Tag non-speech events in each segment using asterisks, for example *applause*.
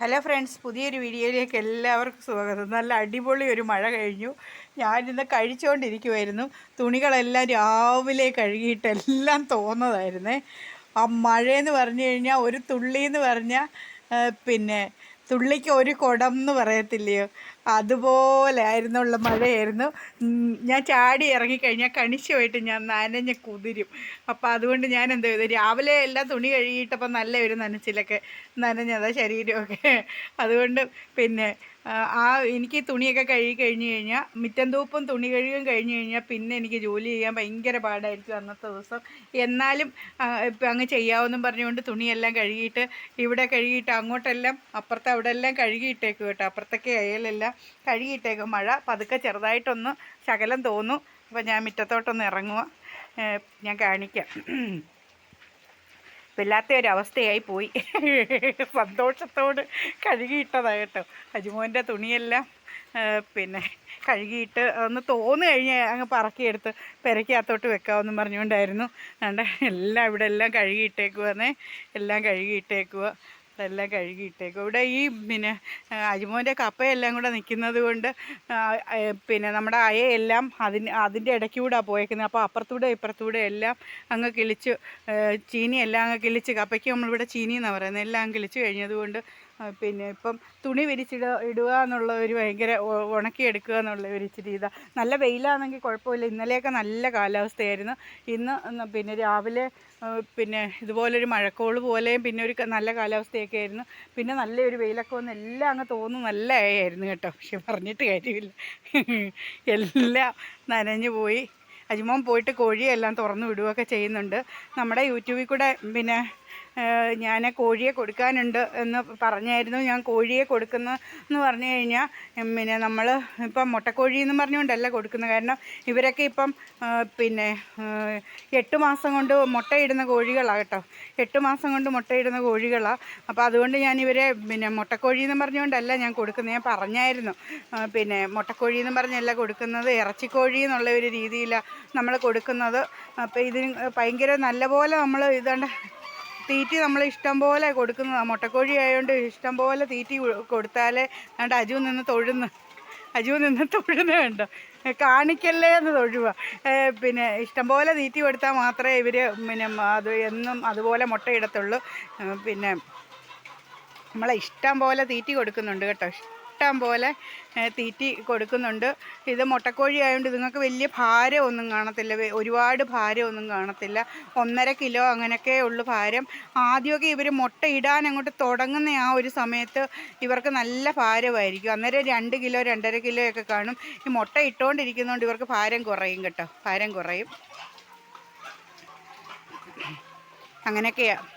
Hello friends പുതിയൊരു വീഡിയോയിലേക്ക് എല്ലാവർക്കും സ്വാഗതം. നല്ല അടിപൊളി ഒരു മഴ കഴിഞ്ഞു. ഞാനിന്ന് കഴിച്ചുകൊണ്ടിരിക്കുമായിരുന്നു തുണികളെല്ലാം രാവിലെ കഴുകിയിട്ടെല്ലാം തോന്നതായിരുന്നേ ആ മഴയെന്ന് പറഞ്ഞു കഴിഞ്ഞാൽ ഒരു തുള്ളി എന്ന് പറഞ്ഞാൽ പിന്നെ തുള്ളിക്ക് ഒരു കുടം എന്ന് പറയത്തില്ലയോ? അതുപോലെ ആയിരുന്നുള്ള മഴയായിരുന്നു. ഞാൻ ചാടി ഇറങ്ങിക്കഴിഞ്ഞാൽ കണിശമായിട്ട് ഞാൻ നനഞ്ഞ് കുതിരും. അപ്പോൾ അതുകൊണ്ട് ഞാൻ എന്ത് ചെയ്തു? രാവിലെ എല്ലാം തുണി കഴുകിയിട്ടപ്പോൾ നല്ല ഒരു നനച്ചിലൊക്കെ നനഞ്ഞതാ ശരീരമൊക്കെ. അതുകൊണ്ട് പിന്നെ ആ, എനിക്ക് തുണിയൊക്കെ കഴുകി കഴിഞ്ഞ് കഴിഞ്ഞാൽ മിറ്റം തൂപ്പും തുണി കഴുകും കഴിഞ്ഞ് കഴിഞ്ഞാൽ പിന്നെ എനിക്ക് ജോലി ചെയ്യാൻ ഭയങ്കര പാടായിരിക്കും അന്നത്തെ ദിവസം. എന്നാലും അങ്ങ് ചെയ്യാമെന്നും പറഞ്ഞുകൊണ്ട് തുണിയെല്ലാം കഴുകിയിട്ട് ഇവിടെ കഴുകിയിട്ട് അങ്ങോട്ടെല്ലാം അപ്പുറത്തെ അവിടെ എല്ലാം കഴുകിയിട്ടേക്കും കേട്ടോ. അപ്പുറത്തൊക്കെ അയലെല്ലാം കഴുകിയിട്ടേക്കും. മഴ പതുക്കെ ചെറുതായിട്ടൊന്ന് ശകലം തോന്നും. അപ്പോൾ ഞാൻ മുറ്റത്തോട്ടൊന്ന് ഇറങ്ങുക ഞാൻ കാണിക്കാം. വല്ലാത്ത ഒരു അവസ്ഥയായി പോയി. *laughs* സന്തോഷത്തോട് കഴുകിയിട്ടതാണ് കേട്ടോ. അജുമോന്റെ തുണിയെല്ലാം പിന്നെ കഴുകിയിട്ട് ഒന്ന് തോന്നു കഴിഞ്ഞ് അങ്ങ് പറക്കിയെടുത്ത് പെരക്കകത്തോട്ട് വെക്കാമെന്നും പറഞ്ഞുകൊണ്ടായിരുന്നു. അതുകൊണ്ട് എല്ലാം ഇവിടെ എല്ലാം കഴുകിയിട്ടേക്കുവാന്നേ. എല്ലാം കഴുകിയിട്ടേക്കുക എല്ലാം കഴുകിയിട്ടേക്കും ഇവിടെ ഈ പിന്നെ അജിമോന്റെ കപ്പയെല്ലാം കൂടെ നിൽക്കുന്നത് കൊണ്ട് പിന്നെ നമ്മുടെ അയയെല്ലാം അതിന് അതിന്റെ ഇടയ്ക്കൂടെ പോയേക്കുന്നത്. അപ്പോൾ അപ്പുറത്തൂടെ ഇപ്പുറത്തൂടെ എല്ലാം അങ്ങ് കിളിച്ച് ചീനിയെല്ലാം അങ്ങ് കിളിച്ച് കപ്പയ്ക്ക് നമ്മളിവിടെ ചീനി എന്നാണ് പറയുന്നത് എല്ലാം കിളിച്ച് കഴിഞ്ഞതുകൊണ്ട് പിന്നെ ഇപ്പം തുണി വിരിച്ചിട ഇടുക എന്നുള്ള ഒരു ഭയങ്കര ഉണക്കിയെടുക്കുക എന്നുള്ള ഒരു ഇച്ചിരി ഇതാ. നല്ല വെയിലാണെങ്കിൽ കുഴപ്പമില്ല. ഇന്നലെയൊക്കെ നല്ല കാലാവസ്ഥയായിരുന്നു. ഇന്ന് പിന്നെ രാവിലെ പിന്നെ ഇതുപോലൊരു മഴക്കോൾ പോലെയും പിന്നെ ഒരു നല്ല കാലാവസ്ഥയൊക്കെ ആയിരുന്നു. പിന്നെ നല്ലൊരു വെയിലൊക്കെ വന്ന് എല്ലാം അങ്ങ് തോന്നുന്നു നല്ല ആയിരുന്നു കേട്ടോ. പക്ഷെ പറഞ്ഞിട്ട് കാര്യമില്ല. *laughs* എല്ലാം നനഞ്ഞു പോയി. അജിമോൻ പോയിട്ട് കോഴിയെല്ലാം തുറന്നു വിടുകയൊക്കെ ചെയ്യുന്നുണ്ട്. നമ്മുടെ യൂട്യൂബിൽ കൂടെ പിന്നെ ഞാൻ കോഴിയെ കൊടുക്കാനുണ്ട് എന്ന് പറഞ്ഞായിരുന്നു. ഞാൻ കോഴിയെ കൊടുക്കുന്ന എന്ന് പറഞ്ഞു കഴിഞ്ഞാൽ പിന്നെ നമ്മൾ ഇപ്പം മുട്ടക്കോഴി എന്ന് പറഞ്ഞുകൊണ്ടല്ല കൊടുക്കുന്നത് കാരണം ഇവരൊക്കെ ഇപ്പം പിന്നെ എട്ട് മാസം കൊണ്ട് മുട്ടയിടുന്ന കോഴികളാണ് കേട്ടോ. എട്ട് മാസം കൊണ്ട് മുട്ടയിടുന്ന കോഴികളാണ് അപ്പോൾ അതുകൊണ്ട് ഞാൻ ഇവരെ പിന്നെ മുട്ടക്കോഴി എന്ന് പറഞ്ഞുകൊണ്ടല്ല ഞാൻ കൊടുക്കുന്നത് ഞാൻ പറഞ്ഞായിരുന്നു. പിന്നെ മുട്ടക്കോഴി എന്ന് പറഞ്ഞല്ല കൊടുക്കുന്നത്. ഇറച്ചിക്കോഴി എന്നുള്ള ഒരു രീതിയിലാണ് നമ്മൾ കൊടുക്കുന്നത്. അപ്പോൾ ഇതിന് ഭയങ്കര നല്ലപോലെ നമ്മൾ ഇതാണ്ട് തീറ്റി നമ്മൾ ഇഷ്ടം പോലെ കൊടുക്കുന്നതാണ് മുട്ടക്കോഴി ആയതുകൊണ്ട് ഇഷ്ടം പോലെ തീറ്റി കൊടുത്താലേ അതുകൊണ്ട് അജു നിന്ന് തൊഴുന്ന്. അജു നിന്ന് തൊഴുന്ന കണ്ടോ? കാണിക്കല്ലേ എന്ന് തൊഴുക പിന്നെ ഇഷ്ടംപോലെ തീറ്റി കൊടുത്താൽ മാത്രമേ ഇവർ പിന്നെ അത് എന്നും അതുപോലെ മുട്ടയിടത്തുള്ളൂ പിന്നെ നമ്മളെ ഇഷ്ടം പോലെ തീറ്റി കൊടുക്കുന്നുണ്ട് കേട്ടോ. ഇഷ്ടം പോലെ തീറ്റി കൊടുക്കുന്നുണ്ട്. ഇത് മുട്ടക്കോഴി ആയതുകൊണ്ട് ഇതുങ്ങൾക്ക് വലിയ ഭാരമൊന്നും കാണത്തില്ല. ഒരുപാട് ഭാരമൊന്നും കാണത്തില്ല. ഒന്നര കിലോ അങ്ങനെയൊക്കെ ഉള്ളു ഭാരം. ആദ്യമൊക്കെ ഇവർ മുട്ട ഇടാൻ അങ്ങോട്ട് തുടങ്ങുന്ന ആ ഒരു സമയത്ത് ഇവർക്ക് നല്ല ഭാരമായിരിക്കും. അന്നേരം രണ്ട് കിലോ രണ്ടര കിലോ ഒക്കെ കാണും. ഈ മുട്ട ഇട്ടുകൊണ്ടിരിക്കുന്നതുകൊണ്ട് ഇവർക്ക് ഭാരം കുറയും കേട്ടോ. ഭാരം കുറയും. അങ്ങനെയൊക്കെയാണ്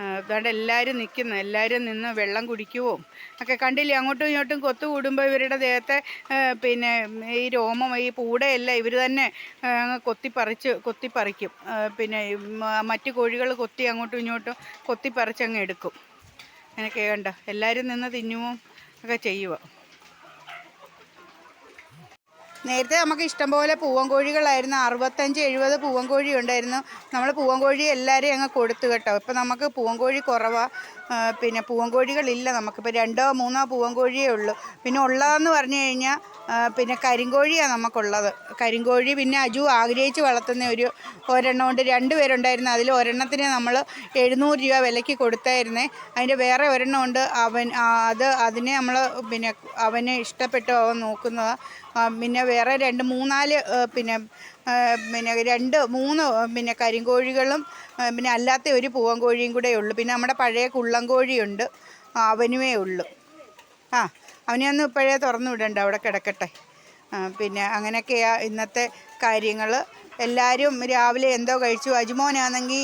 അതുകൊണ്ട് എല്ലാവരും നിൽക്കുന്നു. എല്ലാവരും നിന്ന് വെള്ളം കുടിക്കുവോ? ഒക്കെ കണ്ടില്ലേ അങ്ങോട്ടും ഇങ്ങോട്ടും കൊത്തു കൂടുമ്പോൾ ഇവരുടെ ദേഹത്തെ പിന്നെ ഈ രോമം ഈ പൂടയെല്ലാം ഇവർ തന്നെ കൊത്തിപ്പറിച്ച് കൊത്തിപ്പറിക്കും. പിന്നെ മറ്റ് കോഴികൾ കൊത്തി അങ്ങോട്ടും ഇങ്ങോട്ടും കൊത്തിപ്പറിച്ച് അങ്ങ് എടുക്കും. അങ്ങനെ കേണ്ട? എല്ലാവരും നിന്ന് തിന്നുമോ ഒക്കെ ചെയ്യുക നേരത്തെ നമുക്ക് ഇഷ്ടംപോലെ പൂവൻ കോഴികളായിരുന്നു അറുപത്തഞ്ച് എഴുപത് പൂവൻ കോഴി ഉണ്ടായിരുന്നു നമ്മൾ പൂവൻ കോഴി എല്ലാവരെയും അങ്ങ് കൊടുത്തു കേട്ടോ. ഇപ്പം നമുക്ക് പൂവൻ കോഴി കുറവാണ് പിന്നെ പൂവൻ കോഴികളില്ല നമുക്കിപ്പോൾ രണ്ടോ മൂന്നോ പൂവൻ കോഴിയേ ഉള്ളൂ. പിന്നെ ഉള്ളതെന്ന് പറഞ്ഞു കഴിഞ്ഞാൽ പിന്നെ കരിങ്കോഴിയാണ് നമുക്കുള്ളത്. കരിങ്കോഴി പിന്നെ അജു ആഗ്രഹിച്ച് വളർത്തുന്ന ഒരു ഒരെണ്ണം കൊണ്ട് രണ്ട് പേരുണ്ടായിരുന്നു. അതിൽ ഒരെണ്ണത്തിന് നമ്മൾ എഴുന്നൂറ് രൂപ വിലയ്ക്ക് കൊടുത്തായിരുന്നേ. അതിന്റെ വേറെ ഒരെണ്ണം ഉണ്ട്. അവൻ അത് അതിനെ നമ്മൾ പിന്നെ അവന് ഇഷ്ടപ്പെട്ടു അവൻ നോക്കുന്നതാണ് പിന്നെ വേറെ രണ്ട് മൂന്നാൽ പിന്നെ പിന്നെ രണ്ട് മൂന്ന് പിന്നെ കരിങ്കോഴികളും പിന്നെ അല്ലാത്ത ഒരു പൂവൻ കോഴിയും കൂടെ ഉള്ളൂ. പിന്നെ നമ്മുടെ പഴയ കുള്ളം കോഴിയുണ്ട് അവനുമേ ഉള്ളു. ആ അവനെ ഒന്ന് ഇപ്പോഴേ തുറന്നു വിടണ്ട അവിടെ കിടക്കട്ടെ. പിന്നെ അങ്ങനെയൊക്കെയാണ് ഇന്നത്തെ കാര്യങ്ങൾ എല്ലാവരും രാവിലെ എന്തോ കഴിച്ചു. അജുമോനാണെങ്കിൽ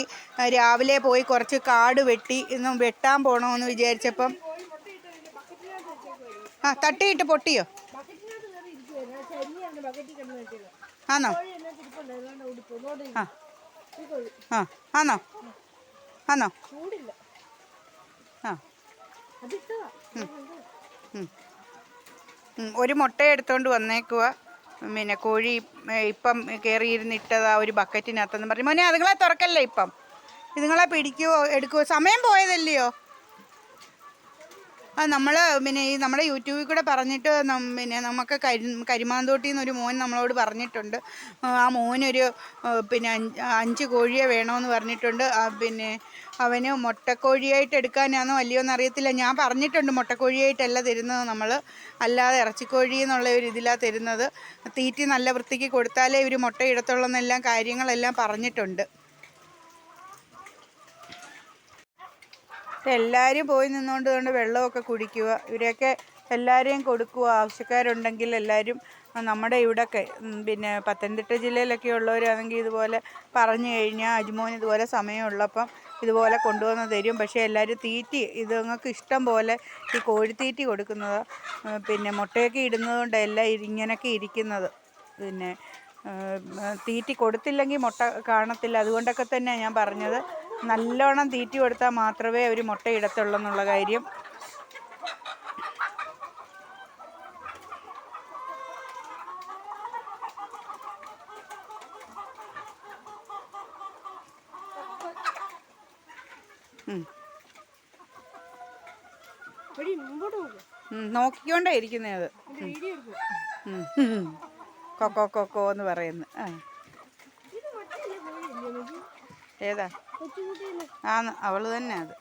രാവിലെ പോയി കുറച്ച് കാട് വെട്ടി ഇന്നും വെട്ടാൻ പോകണമെന്ന് വിചാരിച്ചപ്പം ആ തട്ടിയിട്ട് പൊട്ടിയോ? ആണോ? ആ. ആ. ആണോ? ആണോ? ആ. ഒരു മുട്ട എടുത്തോണ്ട് വന്നേക്കുക പിന്നെ കോഴി ഇപ്പം കയറിയിരുന്നിട്ടതാ ഒരു ബക്കറ്റിനകത്തെന്ന് പറഞ്ഞു. മോനെ അതുങ്ങളെ തുറക്കല്ലേ ഇപ്പം? ഇതുങ്ങളെ പിടിക്കുവോ? എടുക്കുവോ? സമയം പോയതല്ലയോ? നമ്മൾ പിന്നെ ഈ നമ്മുടെ യൂട്യൂബിൽ കൂടെ പറഞ്ഞിട്ട് പിന്നെ നമുക്ക് കരി കരിമാന്തോട്ടിൽ നിന്നൊരു മോൻ നമ്മളോട് പറഞ്ഞിട്ടുണ്ട്. ആ, മോനൊരു പിന്നെ അഞ്ച് കോഴിയെ വേണമെന്ന് പറഞ്ഞിട്ടുണ്ട്. പിന്നെ അവന് മുട്ടക്കോഴിയായിട്ട് എടുക്കാനാണോ അല്ലയോ എന്ന് അറിയത്തില്ല ഞാൻ പറഞ്ഞിട്ടുണ്ട് മുട്ടക്കോഴിയായിട്ടല്ല തരുന്നത് നമ്മൾ അല്ലാതെ ഇറച്ചിക്കോഴി എന്നുള്ള ഒരു ഇതിലാണ് തരുന്നത്. തീറ്റി നല്ല വൃത്തിക്ക് കൊടുത്താലേ ഇവർ മുട്ടയിടത്തുള്ളൂ എന്നെല്ലാം കാര്യങ്ങളെല്ലാം പറഞ്ഞിട്ടുണ്ട്. എല്ലാവരും പോയി നിന്നുകൊണ്ട് കൊണ്ട് വെള്ളമൊക്കെ കുടിക്കുക. ഇവരെയൊക്കെ എല്ലാവരെയും കൊടുക്കുക. ആവശ്യക്കാരുണ്ടെങ്കിൽ എല്ലാവരും നമ്മുടെ ഇവിടെയൊക്കെ പിന്നെ പത്തനംതിട്ട ജില്ലയിലൊക്കെ ഉള്ളവരാണെങ്കിൽ ഇതുപോലെ പറഞ്ഞു കഴിഞ്ഞാൽ അജ്മോൻ ഇതുപോലെ സമയമുള്ളപ്പം ഇതുപോലെ കൊണ്ടുവന്ന് തരും. പക്ഷേ എല്ലാവരും തീറ്റി ഇതുങ്ങൾക്ക് ഇഷ്ടം പോലെ ഈ കോഴിത്തീറ്റി കൊടുക്കുന്നത് പിന്നെ മുട്ടയൊക്കെ ഇടുന്നത് എല്ലാം ഇങ്ങനെയൊക്കെ ഇരിക്കുന്നത്. പിന്നെ തീറ്റി കൊടുത്തില്ലെങ്കിൽ മുട്ട കാണത്തില്ല. അതുകൊണ്ടൊക്കെ തന്നെയാണ് ഞാൻ പറഞ്ഞത്. നല്ലോണം തീറ്റി കൊടുത്താൽ മാത്രമേ അവർ മുട്ടയിടത്തുള്ളൂ എന്നുള്ള കാര്യം. നോക്കിക്കൊണ്ടേ ഇരിക്കുന്നേ അത്. കൊക്കോ കൊക്കോ എന്ന് പറയുന്നു. ആ ഇത് മറ്റേ കോഴിയില്ലേ നോക്കി ഏതാ? ആ അവൾ തന്നെ അത്.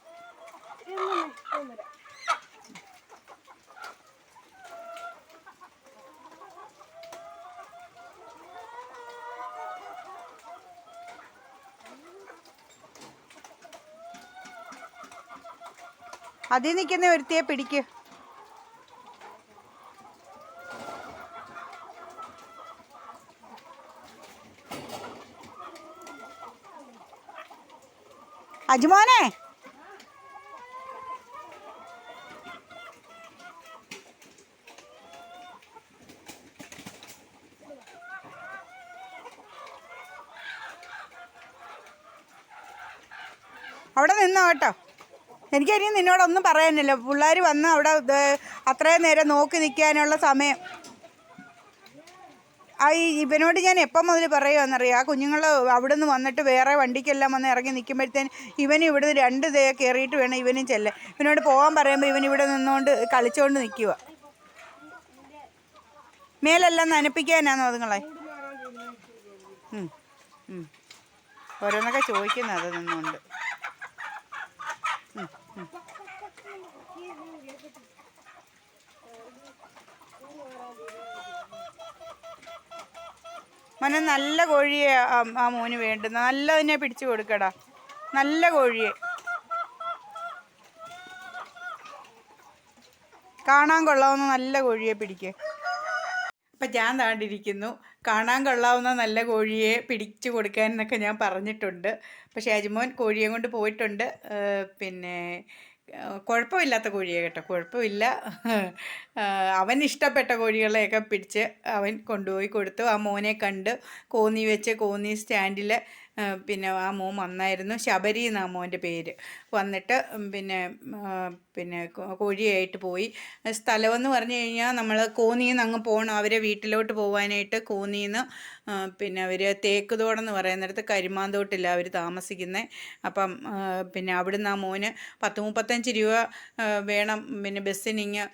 അതിൽ നിൽക്കുന്ന ഒരുത്തിയെ പിടിക്ക്. അജുമോനെ. അവിടെ നിന്നോ കേട്ടോ. എനിക്കറിയാം നിന്നോടൊന്നും പറയാനില്ല. പിള്ളേർ വന്ന് അവിടെ അത്രയും നേരം നോക്കി നിൽക്കാനുള്ള സമയം. ആ ഇവനോട് ഞാൻ എപ്പം മുതൽ പറയുമെന്നറിയാം ആ കുഞ്ഞുങ്ങൾ അവിടെ നിന്ന് വന്നിട്ട് വേറെ വണ്ടിക്കെല്ലാം വന്ന് ഇറങ്ങി നിൽക്കുമ്പോഴത്തേന് ഇവൻ ഇവിടെ രണ്ട് ദേ കയറിയിട്ട് വേണം ഇവനും ചെല്ലാൻ. ഇവനോട് പോകാൻ പറയുമ്പോൾ ഇവൻ ഇവിടെ നിന്നുകൊണ്ട് കളിച്ചുകൊണ്ട് നിൽക്കുക മേലെല്ലാം നനപ്പിക്കാനാണോ അതുങ്ങളെ. ഓരോന്നൊക്കെ ചോദിക്കുന്നത് അത് നിന്നുകൊണ്ട്. മോനെ നല്ല കോഴിയെ ആ മോന് വേണ്ടുന്ന. നല്ലതിനെ പിടിച്ചു കൊടുക്കടാ. നല്ല കോഴിയെ. കാണാൻ കൊള്ളാവുന്ന നല്ല കോഴിയെ പിടിക്കേ. അപ്പം ഞാൻ താണ്ടിരിക്കുന്നു. കാണാൻ കൊള്ളാവുന്ന നല്ല കോഴിയെ പിടിച്ചു കൊടുക്കാൻ എന്നൊക്കെ ഞാൻ പറഞ്ഞിട്ടുണ്ട്. പക്ഷേ അജുമോൻ കോഴിയെ കൊണ്ട് പോയിട്ടുണ്ട്. പിന്നെ കുഴപ്പമില്ലാത്ത കോഴിയെ കേട്ടോ. കുഴപ്പമില്ല. അവൻ ഇഷ്ടപ്പെട്ട കോഴികളെയൊക്കെ പിടിച്ച് അവൻ കൊണ്ടുപോയി കൊടുത്തു. ആ മോനെ കണ്ട് കോന്നി വെച്ച് കോന്നി സ്റ്റാൻഡിൽ പിന്നെ ആ മോൻ വന്നായിരുന്നു. ശബരി എന്നാ മോന്റെ പേര്. വന്നിട്ട് പിന്നെ പിന്നെ കോഴിയായിട്ട് പോയി. സ്ഥലമെന്ന് പറഞ്ഞു കഴിഞ്ഞാൽ നമ്മൾ കോന്നിന്ന് നിന്ന് അങ്ങ് പോകണം അവരെ വീട്ടിലോട്ട് പോകാനായിട്ട് കോന്നിന്ന് നിന്ന് പിന്നെ അവർ തേക്കുതോടെന്ന് പറയുന്നിടത്ത് കരിമാന്തോട്ടില്ല അവർ താമസിക്കുന്നത് അപ്പം പിന്നെ അവിടുന്ന് ആ മോന് പത്ത് മുപ്പത്തഞ്ച് രൂപ വേണം. പിന്നെ ബസ്സിനിങ്ങ്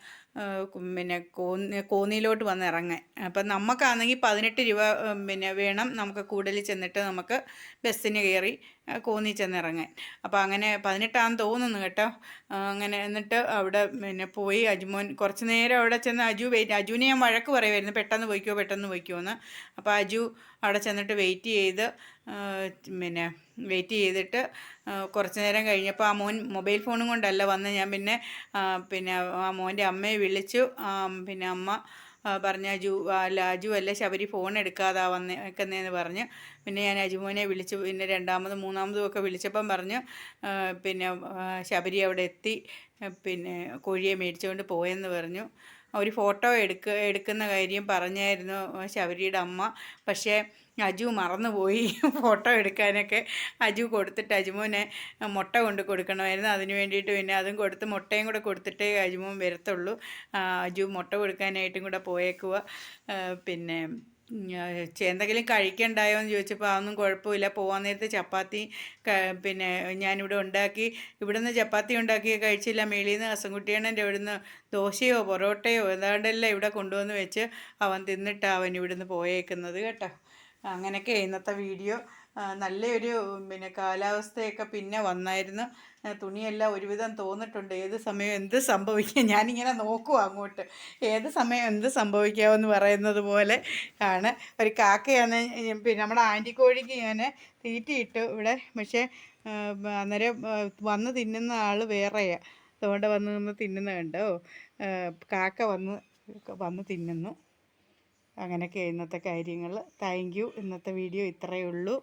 പിന്നെ കോന്നി കോന്നിയിലോട്ട് വന്ന് ഇറങ്ങാൻ. അപ്പം നമുക്കാണെങ്കിൽ പതിനെട്ട് രൂപ പിന്നെ വേണം നമുക്ക് കൂടുതൽ ചെന്നിട്ട് നമുക്ക് ബസ്സിന് കയറി കോന്നി ചെന്നിറങ്ങാൻ. അപ്പോൾ അങ്ങനെ പതിനെട്ടാന്ന് തോന്നുന്നു കേട്ടോ. അങ്ങനെ എന്നിട്ട് അവിടെ പിന്നെ പോയി അജുമോൻ. കുറച്ച് നേരം അവിടെ ചെന്ന് അജു വെയിറ്റ് അജുവിനെ ഞാൻ വഴക്ക് പറയുമായിരുന്നു പെട്ടെന്ന് പോയിക്കോ പെട്ടെന്ന് പോയിക്കോ എന്ന് അപ്പോൾ അജു അവിടെ ചെന്നിട്ട് വെയിറ്റ് ചെയ്ത് പിന്നെ വെയിറ്റ് ചെയ്തിട്ട് കുറച്ച് നേരം കഴിഞ്ഞപ്പോൾ ആ മോൻ മൊബൈൽ ഫോണും കൊണ്ടല്ല വന്ന് ഞാൻ പിന്നെ പിന്നെ ആ മോന്റെ അമ്മയെ വിളിച്ചു. പിന്നെ അമ്മ പറഞ്ഞു അജു അല്ല അജു അല്ല ശബരി ഫോൺ എടുക്കാതാ വന്നേക്കുന്നതെന്ന് പറഞ്ഞ്. പിന്നെ ഞാൻ അജുമോനെ വിളിച്ചു പിന്നെ രണ്ടാമതും മൂന്നാമതും ഒക്കെ വിളിച്ചപ്പം പറഞ്ഞു പിന്നെ ശബരി അവിടെ എത്തി പിന്നെ കോഴിയെ മേടിച്ചുകൊണ്ട് പോയെന്ന് പറഞ്ഞു. ഒരു ഫോട്ടോ എടുക്ക എടുക്കുന്ന കാര്യം പറഞ്ഞായിരുന്നു ശബരിയുടെ അമ്മ. പക്ഷേ അജു മറന്നുപോയി ഫോട്ടോ എടുക്കാനൊക്കെ. അജു കൊടുത്തിട്ട് അജുമോനെ മുട്ട കൊണ്ട് കൊടുക്കണമായിരുന്നു. അതിന് വേണ്ടിയിട്ട് പിന്നെ അതും കൊടുത്ത് മുട്ടയും കൂടെ കൊടുത്തിട്ടേ അജുമോൻ വരത്തുള്ളൂ. അജു മുട്ട കൊടുക്കാനായിട്ടും കൂടെ പോയേക്കുക പിന്നെ എന്തെങ്കിലും കഴിക്കണ്ടായോ എന്ന് ചോദിച്ചപ്പോൾ അതൊന്നും കുഴപ്പമില്ല. പോകാൻ നേരത്തെ ചപ്പാത്തി പിന്നെ ഞാനിവിടെ ഉണ്ടാക്കി ഇവിടെ നിന്ന് ചപ്പാത്തി ഉണ്ടാക്കി കഴിച്ചില്ല. മേളിൽ നിന്ന് ഹസൻകുട്ടിയണ്ണന്റെ ഇവിടുന്ന് ദോശയോ പൊറോട്ടയോ ഏതാണ്ടെല്ലാം ഇവിടെ കൊണ്ടുവന്ന് വെച്ച് അവൻ തിന്നിട്ടാണ് അവൻ ഇവിടുന്ന് പോയേക്കുന്നത് കേട്ടോ. അങ്ങനെയൊക്കെ ഇന്നത്തെ വീഡിയോ നല്ലൊരു പിന്നെ കാലാവസ്ഥയൊക്കെ പിന്നെ വന്നായിരുന്നു. തുണിയെല്ലാം ഒരുവിധം തോന്നിട്ടുണ്ട്. ഏത് സമയം എന്ത് സംഭവിക്കാം? ഞാനിങ്ങനെ നോക്കും അങ്ങോട്ട്. ഏത് സമയം എന്ത് സംഭവിക്കാമെന്ന് പറയുന്നത് പോലെ ആണ്. ഒരു കാക്കയാണ് പിന്നെ നമ്മുടെ ആന്റിക്കോഴിക്ക് ഞാൻ തീറ്റിയിട്ടു ഇവിടെ പക്ഷേ അന്നേരം വന്ന് തിന്നുന്ന ആൾ വേറെയാണ് അതുകൊണ്ട് വന്ന് നിന്ന് തിന്നുന്ന കണ്ടോ കാക്ക വന്ന് വന്ന് തിന്നുന്നു. അങ്ങനെയൊക്കെ ഇന്നത്തെ കാര്യങ്ങൾ. താങ്ക് യു ഇന്നത്തെ വീഡിയോ ഇത്രയേ ഉള്ളൂ.